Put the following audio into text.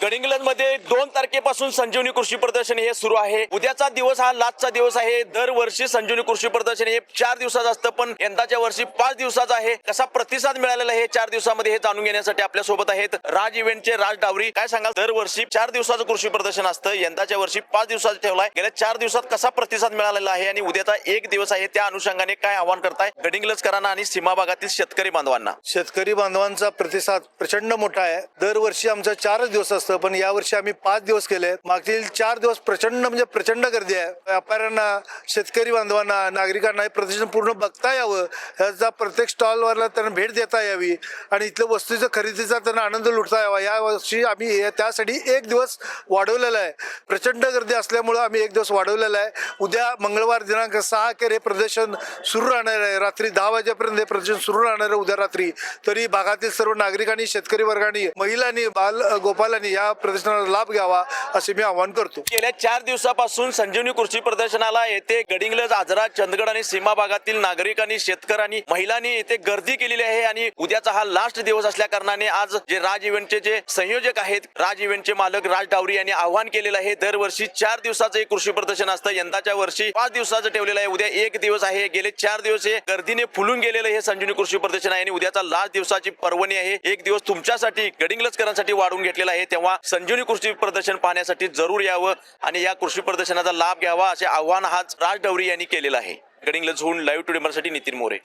गडिंग्लज इंग्लंडमध्ये दोन तारखेपासून संजीवनी कृषी प्रदर्शन हे सुरू आहे. उद्याचा दिवस हा लास्टचा दिवस आहे. दरवर्षी संजीवनी कृषी प्रदर्शन हे चार दिवसाचं असतं पण यंदाच्या वर्षी पाच दिवसाचं आहे. कसा प्रतिसाद मिळालेला आहे चार दिवसामध्ये हे जाणून घेण्यासाठी आपल्यासोबत आहेत राज इव्हेंटचे राज डावरी. काय सांगाल? दरवर्षी चार दिवसाचं कृषी प्रदर्शन असतं. यंदाच्या वर्षी पाच दिवसाचं ठेवलाय. गेल्या चार दिवसात कसा प्रतिसाद मिळालेला आहे आणि उद्याचा एक दिवस आहे त्या अनुषंगाने काय आवाहन करताय? गडिंगलजकरांना आणि सीमा भागातील शेतकरी बांधवांना. शेतकरी बांधवांचा प्रतिसाद प्रचंड मोठा आहे. दरवर्षी आमचा चारच दिवस असतं पण यावर्षी आम्ही पाच दिवस केले मागील चार दिवस प्रचंड म्हणजे प्रचंड गर्दी आहे. व्यापाऱ्यांना शेतकरी बांधवांना नागरिकांना हे प्रदर्शन पूर्ण बघता यावं. ह्याचा प्रत्येक स्टॉलवरला त्यांना भेट देता यावी. आणि इथल्या वस्तूच्या खरेदीचा त्यांना आनंद लुटता यावा. या वर्षी आम्ही त्यासाठी एक दिवस वाढवलेला आहे. प्रचंड गर्दी असल्यामुळं आम्ही एक दिवस वाढवलेला आहे. उद्या मंगळवार दिनांक सहा अखेर हे प्रदर्शन सुरू राहणार आहे. रात्री दहा वाजेपर्यंत हे प्रदर्शन सुरू राहणार आहे उद्या रात्री. तरी भागातील सर्व नागरिकांनी शेतकरी वर्गाने महिलांनी बाल गोपालांनी या प्रदर्शनाला लाभ लाभ घ्यावा असे मी आवाहन करतो. गेल्या चार दिवसापासून संजीवनी कृषी प्रदर्शनाला येथे गडिंगलज आजरा चंदगड आणि सीमा भागातील नागरिकांनी शेतकऱ्यांनी महिलांनी येथे गर्दी केलेली आहे आणि उद्याचा हा लास्ट दिवस असल्या कारणाने आज जे राज इव्हेंटचे जे संयोजक आहेत राज इव्हेंटचे मालक राज डावरी यांनी आवाहन केलेलं आहे दरवर्षी चार दिवसाचं एक कृषी प्रदर्शन असतं. यंदाच्या वर्षी पाच दिवसाचं ठेवलेलं आहे. उद्या एक दिवस आहे. गेले चार दिवस हे गर्दीने फुलून गेलेलं हे संजीवनी कृषी प्रदर्शन आहे आणि उद्याचा लास्ट दिवसाची पर्वणी आहे. एक दिवस तुमच्यासाठी गडिंगलजकरांसाठी वाढून घेतलेला आहे. तेव्हा संजीवनी कृषी कृषी प्रदर्शन पाहण्यासाठी जरूर यावं आणि या कृषी प्रदर्शनाचा लाभ घ्यावा असे आव्हान आज राज डवरी यांनी केलेलं आहे. गडिंग्लजहून लाईव्ह टुडे साठी नितीन मोरे.